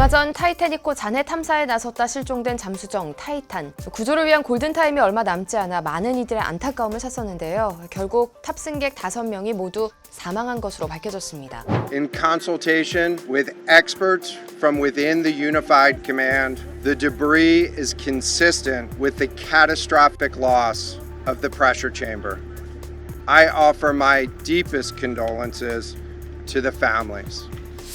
얼마 전 타이타닉호 잔해 탐사에 나섰다 실종된 잠수정 타이탄. 구조를 위한 골든타임이 얼마 남지 않아 많은 이들의 안타까움을 샀었는데요. 결국 탑승객 5명이 모두 사망한 것으로 밝혀졌습니다. In consultation with experts from within the Unified Command, the debris is consistent with the catastrophic loss of the pressure chamber. I offer my deepest condolences to the families.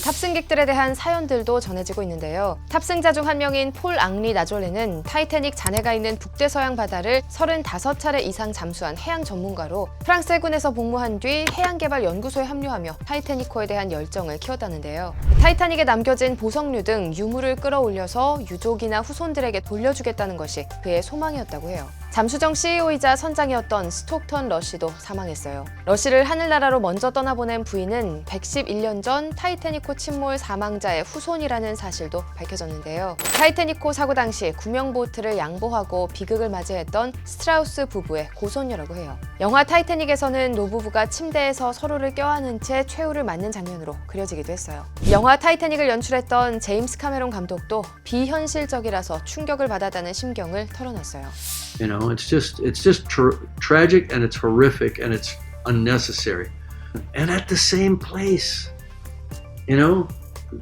탑승객들에 대한 사연들도 전해지고 있는데요. 탑승자 중 한 명인 폴 앙리 나졸레는 타이타닉 잔해가 있는 북대서양 바다를 35차례 이상 잠수한 해양 전문가로 프랑스 해군에서 복무한 뒤 해양개발연구소에 합류하며 타이타닉호에 대한 열정을 키웠다는데요. 타이타닉에 남겨진 보석류 등 유물을 끌어올려서 유족이나 후손들에게 돌려주겠다는 것이 그의 소망이었다고 해요. 잠수정 CEO이자 선장이었던 스톡턴 러시도 사망했어요. 러시를 하늘나라로 먼저 떠나보낸 부인은 111년 전 타이타닉호 침몰 사망자의 후손이라는 사실도 밝혀졌는데요. 타이타닉호 사고 당시 구명보트를 양보하고 비극을 맞이했던 스트라우스 부부의 고손녀라고 해요. 영화 타이타닉에서는 노부부가 침대에서 서로를 껴안은 채 최후를 맞는 장면으로 그려지기도 했어요. 영화 타이타닉을 연출했던 제임스 카메론 감독도 비현실적이라서 충격을 받았다는 심경을 털어놨어요. You know, it's just it's just tr- tragic and it's horrific and it's unnecessary. And at the same place, you know,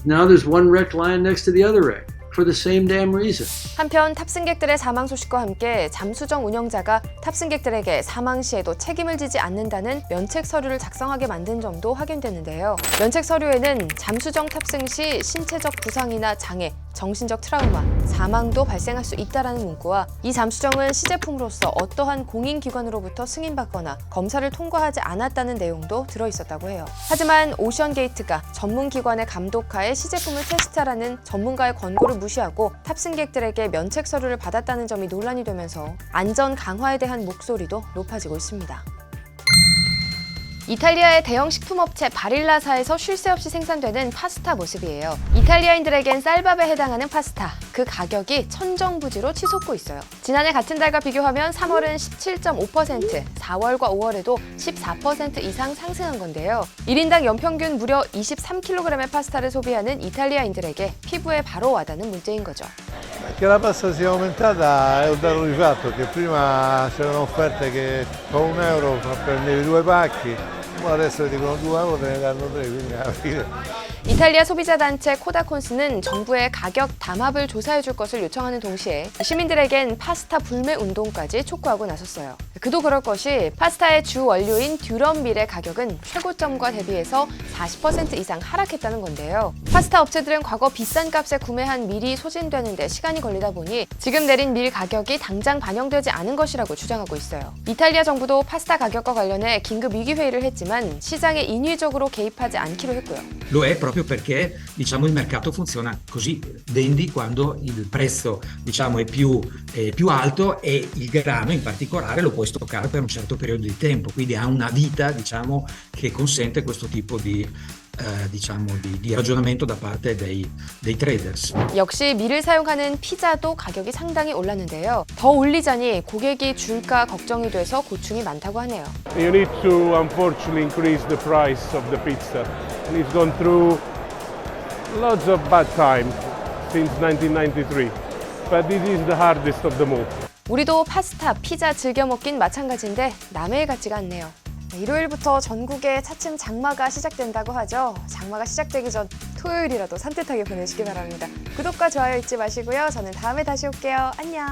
now there's one wreck lying next to the other wreck for the same damn reason. 한편 탑승객들의 사망 소식과 함께 잠수정 운영자가 탑승객들에게 사망 시에도 책임을 지지 않는다는 면책 서류를 작성하게 만든 점도 확인됐는데요. 면책 서류에는 잠수정 탑승 시 신체적 부상이나 장애, 정신적 트라우마, 사망도 발생할 수 있다라는 문구와 이 잠수정은 시제품으로서 어떠한 공인기관으로부터 승인받거나 검사를 통과하지 않았다는 내용도 들어 있었다고 해요. 하지만 오션게이트가 전문기관의 감독하에 시제품을 테스트하라는 전문가의 권고를 무시하고 탑승객들에게 면책 서류를 받았다는 점이 논란이 되면서 안전 강화에 대한 목소리도 높아지고 있습니다. 이탈리아의 대형 식품업체 바릴라사에서 쉴 새 없이 생산되는 파스타 모습이에요. 이탈리아인들에겐 쌀밥에 해당하는 파스타. 그 가격이 천정부지로 치솟고 있어요. 지난해 같은 달과 비교하면 3월은 17.5%, 4월과 5월에도 14% 이상 상승한 건데요. 1인당 연평균 무려 23kg의 파스타를 소비하는 이탈리아인들에게 피부에 바로 와닿는 문제인 거죠. Che la pasta sia aumentata è un dato di fatto che prima c'erano offerte che con un euro prendevi due pacchi, danno tre, quindi alla fine 이탈리아 소비자 단체 코다콘스는 정부에 가격 담합을 조사해 줄 것을 요청하는 동시에 시민들에겐 파스타 불매 운동까지 촉구하고 나섰어요. 그도 그럴 것이 파스타의 주 원료인 듀럼 밀의 가격은 최고점과 대비해서 40% 이상 하락했다는 건데요. 파스타 업체들은 과거 비싼 값에 구매한 밀이 소진되는데 시간이 걸리다 보니 지금 내린 밀 가격이 당장 반영되지 않은 것이라고 주장하고 있어요. 이탈리아 정부도 파스타 가격과 관련해 긴급 위기 회의를 했지만 시장에 인위적으로 개입하지 않기로 했고요. Lo è proprio perché diciamo, il mercato funziona così, vendi quando il prezzo diciamo, è, più, è più alto e il grano in particolare lo puoi stoccare per un certo periodo di tempo, quindi ha una vita diciamo, che consente questo tipo di, eh, diciamo, di, di ragionamento da parte dei, traders. 역시 밀을 사용하는 피자도 가격이 상당히 올랐는데요. 더 올리자니 고객이 줄까 걱정이 돼서 고충이 많다고 하네요. You need to unfortunately increase the price of the pizza. And it's gone through lots of bad times since 1993. But this is the hardest of them all. 우리도 파스타, 피자 즐겨 먹긴 마찬가지인데 남의 일 같지가 않네요. 네, 일요일부터 전국에 차츰 장마가 시작된다고 하죠. 장마가 시작되기 전 토요일이라도 산뜻하게 보내시기 바랍니다. 구독과 좋아요 잊지 마시고요. 저는 다음에 다시 올게요. 안녕.